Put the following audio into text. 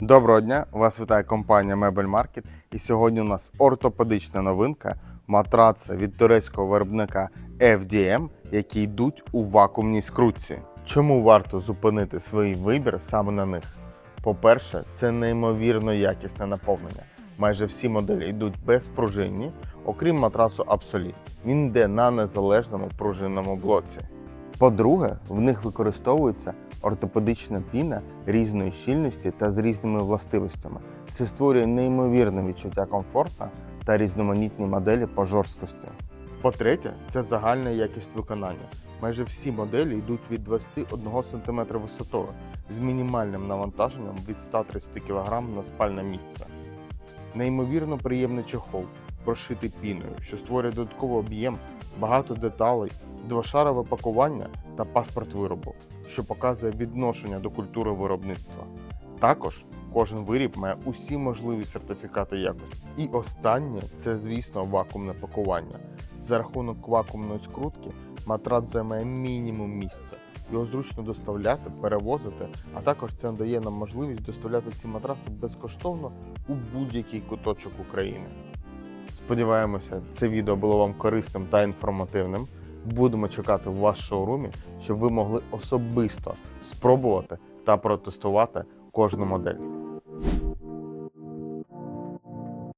Доброго дня! Вас вітає компанія Мебель Маркет. І сьогодні у нас ортопедична новинка матраци від турецького виробника FDM, які йдуть у вакуумній скрутці. Чому варто зупинити свій вибір саме на них? По-перше, це неймовірно якісне наповнення. Майже всі моделі йдуть безпружинні, окрім матрасу Absolute. Він йде на незалежному пружинному блоці. По-друге, в них використовується ортопедична піна різної щільності та з різними властивостями. Це створює неймовірне відчуття комфорту та різноманітні моделі по жорсткості. По-третє, це загальна якість виконання. Майже всі моделі йдуть від 21 см висотою з мінімальним навантаженням від 130 кг на спальне місце. Неймовірно приємний чехол, прошитий піною, що створює додатковий об'єм, багато деталей, двошарове пакування та паспорт виробу, що показує відношення до культури виробництва. Також кожен виріб має усі можливі сертифікати якості. І останнє це, звісно, вакуумне пакування. За рахунок вакуумної скрутки матрац займає мінімум місця. Його зручно доставляти, перевозити, а також це надає нам можливість доставляти ці матраси безкоштовно у будь-який куточок України. Сподіваємося, це відео було вам корисним та інформативним. Будемо чекати в вас шоурумі, щоб ви могли особисто спробувати та протестувати кожну модель.